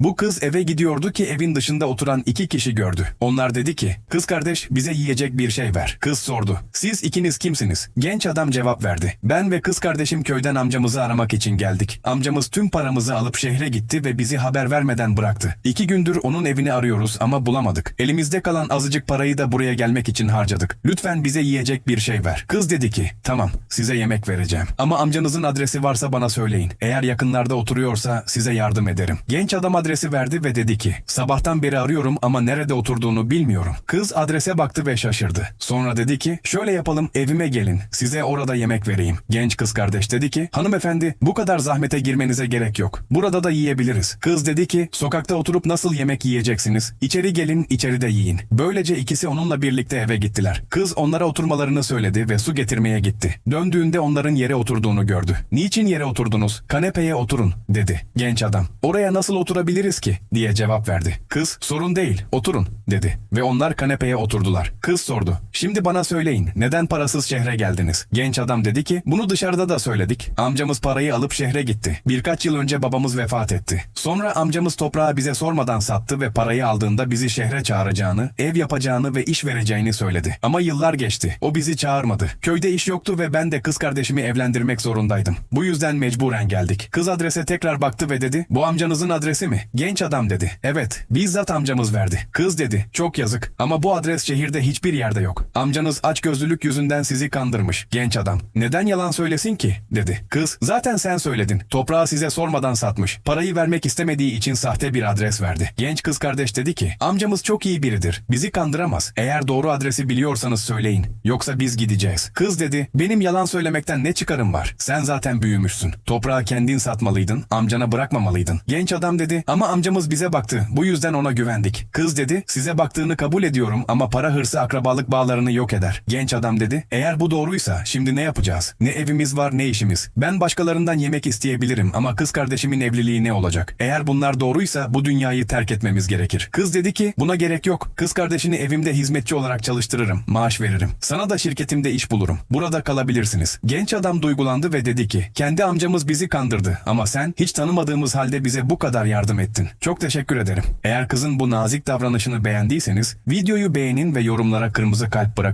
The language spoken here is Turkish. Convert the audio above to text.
Bu kız eve gidiyordu ki evin dışında oturan iki kişi gördü. Onlar dedi ki, kız kardeş bize yiyecek bir şey ver. Kız sordu, siz ikiniz kimsiniz? Genç adam cevap verdi. Ben ve kız kardeşim köyden amcamızı aramak için geldik. Amcamız tüm paramızı alıp şehre gitti ve bizi haber vermeden bıraktı. İki gündür onun evini arıyoruz ama bulamadık. Elimizde kalan azıcık parayı da buraya gelmek için harcadık. Lütfen bize yiyecek bir şey ver. Kız dedi ki, tamam size yemek vereceğim. Ama amcanızın adresi varsa bana söyleyin. Eğer yakınlarda oturuyorsa size yardım ederim. Genç adam adresi verdi ve dedi ki, sabahtan beri arıyorum ama nerede oturduğunu bilmiyorum. Kız adrese baktı ve şaşırdı. Sonra dedi ki, şöyle yapalım evime gelin. Size orada yemek vereyim. Genç kız kardeş dedi ki, hanımefendi bu kadar zahmete girmenize gerek yok. Burada da yiyebiliriz. Kız dedi ki, sokakta oturup nasıl yemek yiyeceksiniz? İçeri gelin, içeride yiyin. Böylece ikisi onunla birlikte eve gittiler. Kız onlara oturmalarını söyledi ve su getirmeye gitti. Döndüğünde onların yere oturduğunu gördü. Niçin yere oturdunuz? Kanepeye oturun, dedi. Genç adam, oraya nasıl oturabiliriz ki? diye cevap verdi. Kız, sorun değil, oturun, dedi. Ve onlar kanepeye oturdular. Kız sordu, şimdi bana söyleyin, neden parasız şehre geldiniz? Genç adam dedi ki, bunu dışarıda da söyledik. Amcamız parayı alıp şehre gitti. Birkaç yıl önce babamız vefat etti. Sonra amcamız toprağı bize sormadan sattı ve parayı aldığında bizi şehre çağıracağını, ev yapacağını ve iş vereceğini söyledi. Ama yıllar geçti. O bizi çağırmadı. Köyde iş yoktu ve ben de kız kardeşimi evlendirmek zorundaydım. Bu yüzden mecburen geldik. Kız adrese tekrar baktı ve dedi, bu amcanızın adresi mi? Genç adam dedi. Evet, bizzat amcamız verdi. Kız dedi, çok yazık ama bu adres şehirde hiçbir yerde yok. Amcanız açgözlülük yüzünden sizi kandırmış. Genç adam, neden yalan söylesin ki? dedi. Kız, zaten sen söyledin. Toprağı size sormadan satmış. Parayı vermek istemediği için sahte bir adres verdi. Genç kız kardeş dedi ki, amcamız çok iyi biridir. Bizi kandıramaz. Eğer doğru adresi biliyorsanız söyleyin. Yoksa biz gideceğiz. Kız dedi, benim yalan söylemekten ne çıkarım var? Sen zaten büyümüşsün. Toprağı kendin satmalıydın, amcana bırakmamalıydın. Genç adam dedi, ama amcamız bize baktı. Bu yüzden ona güvendik. Kız dedi, size baktığını kabul ediyorum ama para hırsı akrabalık bağlarını yok eder. Genç adam dedi, eğer bu doğruysa şimdi ne yapacağız? Ne evimiz var ne işimiz. Ben başkalarından yemek isteyebilirim ama kız kardeşimin evliliği ne olacak? Eğer bunlar doğruysa bu dünyayı terk etmemiz gerekir. Kız dedi ki, buna gerek yok. Kız kardeşini evimde hizmetçi olarak çalıştırırım. Maaş veririm. Sana da şirketimde iş bulurum. Burada kalabilirsiniz. Genç adam duygulandı ve dedi ki, kendi amcamız bizi kandırdı ama sen hiç tanımadığımız halde bize bu kadar yardım ettin. Çok teşekkür ederim. Eğer kızın bu nazik davranışını beğendiyseniz videoyu beğenin ve yorumlara kırmızı kalp bırakın.